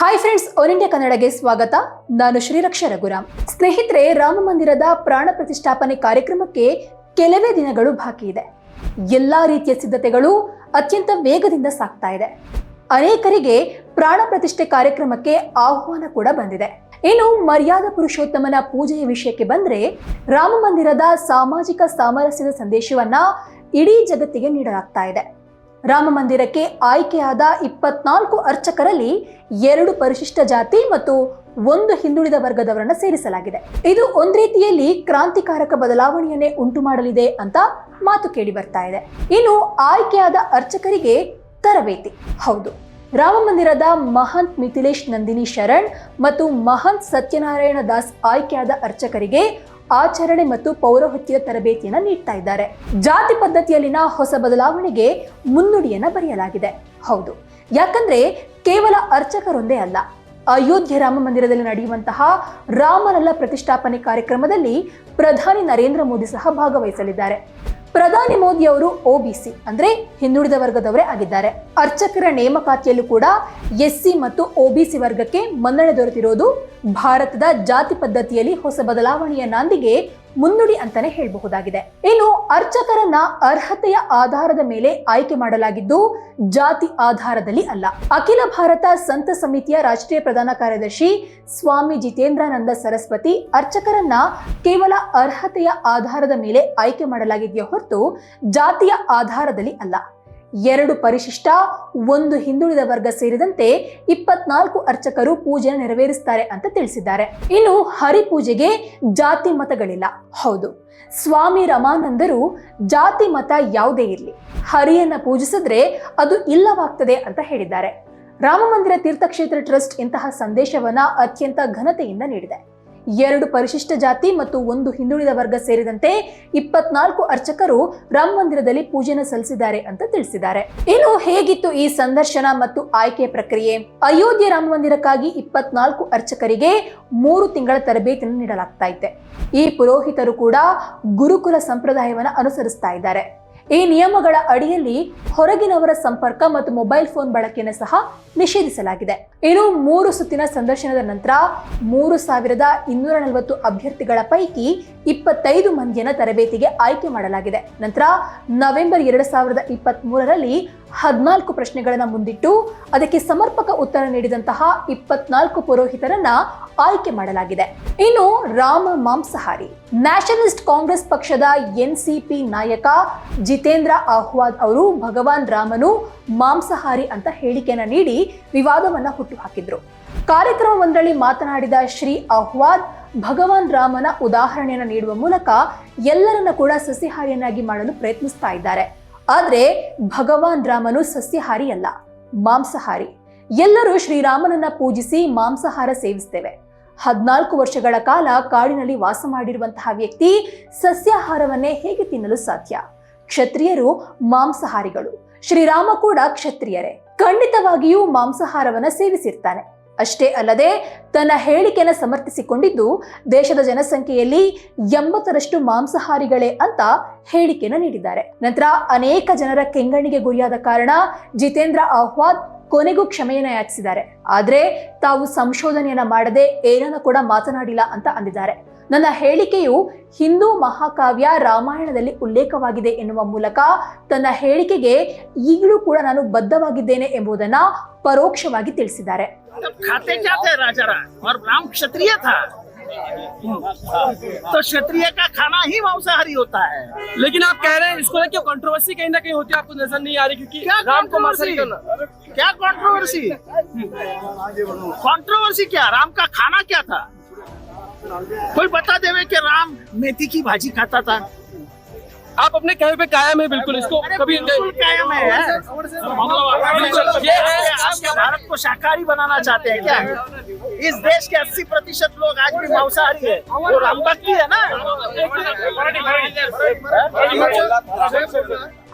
Hi friends all India ಕನ್ನಡಗೆ ಸ್ವಾಗತ. ನಾನು ಶ್ರೀರಕ್ಷ ರಘುರಾಮ್. ಸ್ನೇಹಿತರೆ, ರಾಮ ಮಂದಿರದ ಪ್ರಾಣ ಪ್ರತಿಷ್ಠಾಪನೆ ಕಾರ್ಯಕ್ರಮಕ್ಕೆ ಕೆಲವೇ ದಿನಗಳು ಬಾಕಿ ಇದೆ. ಎಲ್ಲಾ ರೀತಿಯ ಸಿದ್ಧತೆಗಳು ಅತ್ಯಂತ ವೇಗದಿಂದ ಸಾಗ್ತಾ ಇದೆ. ಅನೇಕರಿಗೆ ಪ್ರಾಣ ಪ್ರತಿಷ್ಠೆ ಕಾರ್ಯಕ್ರಮಕ್ಕೆ ಆಹ್ವಾನ ಕೂಡ ಬಂದಿದೆ. ಇನ್ನು ಮರ್ಯಾದ ಪುರುಷೋತ್ತಮನ ಪೂಜೆಯ ವಿಷಯಕ್ಕೆ ಬಂದ್ರೆ, ರಾಮ ಮಂದಿರದ ಸಾಮಾಜಿಕ ಸಾಮರಸ್ಯದ ಸಂದೇಶವನ್ನ ಇಡೀ ಜಗತ್ತಿಗೆ ನೀಡಲಾಗ್ತಾ ಇದೆ. ರಾಮ ಮಂದಿರಕ್ಕೆ ಆಯ್ಕೆಯಾದ ಇಪ್ಪತ್ನಾಲ್ಕು ಅರ್ಚಕರಲ್ಲಿ ಎರಡು ಪರಿಶಿಷ್ಟ ಜಾತಿ ಮತ್ತು ಒಂದು ಹಿಂದುಳಿದ ವರ್ಗದವರನ್ನ ಸೇರಿಸಲಾಗಿದೆ. ಇದು ಒಂದ್ ರೀತಿಯಲ್ಲಿ ಕ್ರಾಂತಿಕಾರಕ ಬದಲಾವಣೆಯನ್ನೇ ಉಂಟು ಮಾಡಲಿದೆ ಅಂತ ಮಾತು ಕೇಳಿ ಬರ್ತಾ ಇದೆ. ಇನ್ನು ಆಯ್ಕೆಯಾದ ಅರ್ಚಕರಿಗೆ ತರಬೇತಿ. ಹೌದು, ರಾಮ ಮಂದಿರದ ಮಹಂತ್ ಮಿಥಿಲೇಶ್ ನಂದಿನಿ ಶರಣ್ ಮತ್ತು ಮಹಂತ್ ಸತ್ಯನಾರಾಯಣ ದಾಸ್ ಆಯ್ಕೆಯಾದ ಅರ್ಚಕರಿಗೆ ಆಚರಣೆ ಮತ್ತು ಪೌರಹತ್ಯ ತರಬೇತಿಯನ್ನು ನೀಡ್ತಾ ಇದ್ದಾರೆ. ಜಾತಿ ಪದ್ಧತಿಯಲ್ಲಿನ ಹೊಸ ಬದಲಾವಣೆಗೆ ಮುನ್ನುಡಿಯನ್ನ ಬರೆಯಲಾಗಿದೆ. ಹೌದು. ಯಾಕಂದ್ರೆ ಕೇವಲ ಅರ್ಚಕರೊಂದೇ ಅಲ್ಲ. ಅಯೋಧ್ಯೆ ರಾಮ ಮಂದಿರದಲ್ಲಿ ನಡೆಯುವಂತಹ ರಾಮನಲ್ಲ ಪ್ರತಿಷ್ಠಾಪನೆ ಕಾರ್ಯಕ್ರಮದಲ್ಲಿ ಪ್ರಧಾನಿ ನರೇಂದ್ರ ಮೋದಿ ಸಹ ಭಾಗವಹಿಸಲಿದ್ದಾರೆ. ಪ್ರಧಾನಿ ಮೋದಿ ಅವರು ಒಬಿಸಿ ಅಂದ್ರೆ ಹಿಂದುಳಿದ ವರ್ಗದವರೇ ಆಗಿದ್ದಾರೆ. ಅರ್ಚಕರ ನೇಮಕಾತಿಯಲ್ಲೂ ಕೂಡ ಎಸ್ಸಿ ಮತ್ತು ಒಬಿಸಿ ವರ್ಗಕ್ಕೆ ಮನ್ನಣೆ ದೊರೆತಿರೋದು ಭಾರತದ ಜಾತಿ ಪದ್ಧತಿಯಲ್ಲಿ ಹೊಸ ಬದಲಾವಣೆಯ ನಾಂದಿಗೆ ಮುನ್ನುಡಿ ಅಂತಾನೆ ಹೇಳಬಹುದಾಗಿದೆ. ಇನ್ನು ಅರ್ಚಕರನ್ನ ಅರ್ಹತೆಯ ಆಧಾರದ ಮೇಲೆ ಆಯ್ಕೆ ಮಾಡಲಾಗಿದ್ದು ಜಾತಿ ಆಧಾರದಲ್ಲಿ ಅಲ್ಲ. ಅಖಿಲ ಭಾರತ ಸಂತ ಸಮಿತಿಯ ರಾಷ್ಟ್ರೀಯ ಪ್ರಧಾನ ಕಾರ್ಯದರ್ಶಿ ಸ್ವಾಮಿ ಜಿತೇಂದ್ರಾನಂದ ಸರಸ್ವತಿ ಅರ್ಚಕರನ್ನ ಕೇವಲ ಅರ್ಹತೆಯ ಆಧಾರದ ಮೇಲೆ ಆಯ್ಕೆ ಮಾಡಲಾಗಿದೆಯೇ ಹೊರತು ಜಾತಿಯ ಆಧಾರದಲ್ಲಿ ಅಲ್ಲ. ಎರಡು ಪರಿಶಿಷ್ಟ, ಒಂದು ಹಿಂದುಳಿದ ವರ್ಗ ಸೇರಿದಂತೆ ಇಪ್ಪತ್ನಾಲ್ಕು ಅರ್ಚಕರು ಪೂಜೆ ನೆರವೇರಿಸ್ತಾರೆ ಅಂತ ತಿಳಿಸಿದ್ದಾರೆ. ಇನ್ನು ಹರಿಪೂಜೆಗೆ ಜಾತಿ ಮತಗಳಿಲ್ಲ. ಹೌದು, ಸ್ವಾಮಿ ರಮಾನಂದರು ಜಾತಿ ಮತ ಯಾವುದೇ ಇರಲಿ, ಹರಿಯನ್ನ ಪೂಜಿಸಿದ್ರೆ ಅದು ಇಲ್ಲವಾಗ್ತದೆ ಅಂತ ಹೇಳಿದ್ದಾರೆ. ರಾಮಮಂದಿರ ತೀರ್ಥಕ್ಷೇತ್ರ ಟ್ರಸ್ಟ್ ಇಂತಹ ಸಂದೇಶವನ್ನ ಅತ್ಯಂತ ಘನತೆಯಿಂದ ನೀಡಿದೆ. ಎರಡು ಪರಿಶಿಷ್ಟ ಜಾತಿ ಮತ್ತು ಒಂದು ಹಿಂದುಳಿದ ವರ್ಗ ಸೇರಿದಂತೆ ಇಪ್ಪತ್ನಾಲ್ಕು ಅರ್ಚಕರು ರಾಮ ಮಂದಿರದಲ್ಲಿ ಪೂಜೆನ ಸಲ್ಲಿಸಿದ್ದಾರೆ ಅಂತ ತಿಳಿಸಿದ್ದಾರೆ. ಇನ್ನು ಹೇಗಿತ್ತು ಈ ಸಂದರ್ಶನ ಮತ್ತು ಆಯ್ಕೆ ಪ್ರಕ್ರಿಯೆ? ಅಯೋಧ್ಯೆ ರಾಮ ಮಂದಿರಕ್ಕಾಗಿ ಇಪ್ಪತ್ನಾಲ್ಕು ಅರ್ಚಕರಿಗೆ ಮೂರು ತಿಂಗಳ ತರಬೇತಿಯನ್ನು ನೀಡಲಾಗ್ತಾ ಇದೆ ಈ ಪುರೋಹಿತರು ಕೂಡ ಗುರುಕುಲ ಸಂಪ್ರದಾಯವನ್ನು ಅನುಸರಿಸ್ತಾ ಇದ್ದಾರೆ. ಈ ನಿಯಮಗಳ ಅಡಿಯಲ್ಲಿ ಹೊರಗಿನವರ ಸಂಪರ್ಕ ಮತ್ತು ಮೊಬೈಲ್ ಫೋನ್ ಬಳಕೆಯನ್ನು ಸಹ ನಿಷೇಧಿಸಲಾಗಿದೆ. ಇನ್ನು ಮೂರು ಸುತ್ತಿನ ಸಂದರ್ಶನದ ನಂತರ ಮೂರು ಸಾವಿರದ ಇನ್ನೂರ ನಲವತ್ತು ಅಭ್ಯರ್ಥಿಗಳ ಪೈಕಿ ಇಪ್ಪತ್ತೈದು ಮಂದಿಯನ್ನು ತರಬೇತಿಗೆ ಆಯ್ಕೆ ಮಾಡಲಾಗಿದೆ. ನಂತರ ನವೆಂಬರ್ ಎರಡು ಸಾವಿರದ ಇಪ್ಪತ್ತ್ ಮೂರರಲ್ಲಿ ಹದಿನಾಲ್ಕು ಪ್ರಶ್ನೆಗಳನ್ನು ಮುಂದಿಟ್ಟು ಅದಕ್ಕೆ ಸಮರ್ಪಕ ಉತ್ತರ ನೀಡಿದಂತಹ ಇಪ್ಪತ್ನಾಲ್ಕು ಪುರೋಹಿತರನ್ನ ಆಯ್ಕೆ ಮಾಡಲಾಗಿದೆ. ಇನ್ನು ರಾಮ ಮಾಂಸಹಾರಿ, ನ್ಯಾಷನಲಿಸ್ಟ್ ಕಾಂಗ್ರೆಸ್ ಪಕ್ಷದ ಎನ್ಸಿಪಿ ನಾಯಕ ಜಿತೇಂದ್ರ ಆಹ್ವಾದ್ ಅವರು ಭಗವಾನ್ ರಾಮನು ಮಾಂಸಾಹಾರಿ ಅಂತ ಹೇಳಿಕೆಯನ್ನ ನೀಡಿ ವಿವಾದವನ್ನ ಹುಟ್ಟುಹಾಕಿದ್ರು. ಕಾರ್ಯಕ್ರಮವೊಂದರಲ್ಲಿ ಮಾತನಾಡಿದ ಶ್ರೀ ಆಹ್ವಾದ್, ಭಗವಾನ್ ರಾಮನ ಉದಾಹರಣೆಯನ್ನು ನೀಡುವ ಮೂಲಕ ಎಲ್ಲರನ್ನ ಕೂಡ ಸಸ್ಯಹಾರಿಯನ್ನಾಗಿ ಮಾಡಲು ಪ್ರಯತ್ನಿಸ್ತಾ ಇದ್ದಾರೆ. ಆದ್ರೆ ಭಗವಾನ್ ರಾಮನು ಸಸ್ಯಹಾರಿ ಅಲ್ಲ, ಮಾಂಸಾಹಾರಿ. ಎಲ್ಲರೂ ಶ್ರೀರಾಮನನ್ನ ಪೂಜಿಸಿ ಮಾಂಸಾಹಾರ ಸೇವಿಸ್ತೇವೆ. ಹದಿನಾಲ್ಕು ವರ್ಷಗಳ ಕಾಲ ಕಾಡಿನಲ್ಲಿ ವಾಸ ಮಾಡಿರುವಂತಹ ವ್ಯಕ್ತಿ ಸಸ್ಯಾಹಾರವನ್ನೇ ಹೇಗೆ ತಿನ್ನಲು ಸಾಧ್ಯ? ಕ್ಷತ್ರಿಯರು ಮಾಂಸಾಹಾರಿಗಳು, ಶ್ರೀರಾಮ ಕೂಡ ಕ್ಷತ್ರಿಯರೇ. ಖಂಡಿತವಾಗಿಯೂ ಮಾಂಸಾಹಾರವನ್ನ ಸೇವಿಸಿರ್ತಾನೆ. ಅಷ್ಟೇ ಅಲ್ಲದೆ ತನ್ನ ಹೇಳಿಕೆಯನ್ನು ಸಮರ್ಥಿಸಿಕೊಂಡಿದ್ದು ದೇಶದ ಜನಸಂಖ್ಯೆಯಲ್ಲಿ ಎಂಬತ್ತರಷ್ಟು ಮಾಂಸಾಹಾರಿಗಳೇ ಅಂತ ಹೇಳಿಕೆಯನ್ನು ನೀಡಿದ್ದಾರೆ. ನಂತರ ಅನೇಕ ಜನರ ಕೆಂಗಣ್ಣಿಗೆ ಗುರಿಯಾದ ಕಾರಣ ಜಿತೇಂದ್ರ ಆಹ್ವಾದ್ ಕೊನೆಗೂ ಕ್ಷಮೆಯನ್ನ ಯಾಚಿಸಿದ್ದಾರೆ. ಆದರೆ ತಾವು ಸಂಶೋಧನೆಯನ್ನ ಮಾಡದೆ ಏನನ್ನು ಕೂಡ ಮಾತನಾಡಿಲ್ಲ ಅಂತ ಅಂದಿದ್ದಾರೆ. ನನ್ನ ಹೇಳಿಕೆಯು ಹಿಂದೂ ಮಹಾಕಾವ್ಯ ರಾಮಾಯಣದಲ್ಲಿ ಉಲ್ಲೇಖವಾಗಿದೆ ಎನ್ನುವ ಮೂಲಕ ತನ್ನ ಹೇಳಿಕೆಗೆ ಈಗಲೂ ಕೂಡ ನಾನು ಬದ್ಧವಾಗಿದ್ದೇನೆ ಎಂಬುದನ್ನ ಪರೋಕ್ಷವಾಗಿ ತಿಳಿಸಿದ್ದಾರೆ. तब खाते क्या थे राजा। राम और राम क्षत्रिय था। तो क्षत्रिय का खाना ही मांसाहारी होता है। लेकिन आप कह रहे हैं इसको लेकर कंट्रोवर्सी कहीं ना कहीं होती है आपको नज़र नहीं आ रही क्योंकि क्या राम को मांसाहारी करना। क्या कंट्रोवर्सी कंट्रोवर्सी क्या? राम का खाना क्या था? कोई बता देवे कि राम मेथी की भाजी खाता था। आप अपने कहे पे कायम है बिल्कुल इसको अरे कभी बिल्कुल कायम है बिल्कुल ये है आप क्या भारत को शाकाहारी बनाना चाहते हैं क्या इस देश के 80 प्रतिशत लोग आज भी मांसाहारी है वो राम भक्ति है ना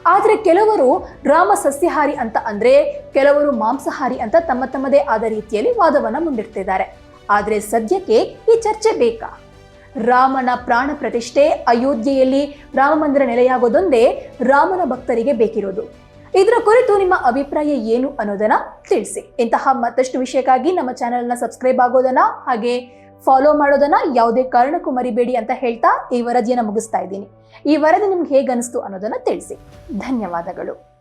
ಆದ್ರೆ ಕೆಲವರು ರಾಮ ಸಸ್ಯಾಹಾರಿ ಅಂತ ಅಂದ್ರೆ ಕೆಲವರು ಮಾಂಸಾಹಾರಿ ಅಂತ ತಮ್ಮ ತಮ್ಮದೇ ಆದ ರೀತಿಯಲ್ಲಿ ವಾದವನ್ನ ಮುಂದಿಡ್ತಿದ್ದಾರೆ ಆದ್ರೆ ಸದ್ಯಕ್ಕೆ ಈ ಚರ್ಚೆ ಬೇಕಾ ರಾಮನ ಪ್ರಾಣ ಪ್ರತಿಷ್ಠೆ ಅಯೋಧ್ಯೆಯಲ್ಲಿ ರಾಮ ಮಂದಿರ ನೆಲೆಯಾಗೋದೊಂದೇ ರಾಮನ ಭಕ್ತರಿಗೆ ಬೇಕಿರೋದು. ಇದರ ಕುರಿತು ನಿಮ್ಮ ಅಭಿಪ್ರಾಯ ಏನು ಅನ್ನೋದನ್ನ ತಿಳಿಸಿ. ಇಂತಹ ಮತ್ತಷ್ಟು ವಿಷಯಕ್ಕಾಗಿ ನಮ್ಮ ಚಾನೆಲ್ನ ಸಬ್ಸ್ಕ್ರೈಬ್ ಆಗೋದನ್ನ ಹಾಗೆ ಫಾಲೋ ಮಾಡೋದನ್ನ ಯಾವುದೇ ಕಾರಣಕ್ಕೂ ಮರಿಬೇಡಿ ಅಂತ ಹೇಳ್ತಾ ಈ ವರದಿಯನ್ನು ಮುಗಿಸ್ತಾ ಇದ್ದೀನಿ. ಈ ವರದಿ ನಿಮ್ಗೆ ಹೇಗೆ ಅನಿಸ್ತು ಅನ್ನೋದನ್ನ ತಿಳಿಸಿ. ಧನ್ಯವಾದಗಳು.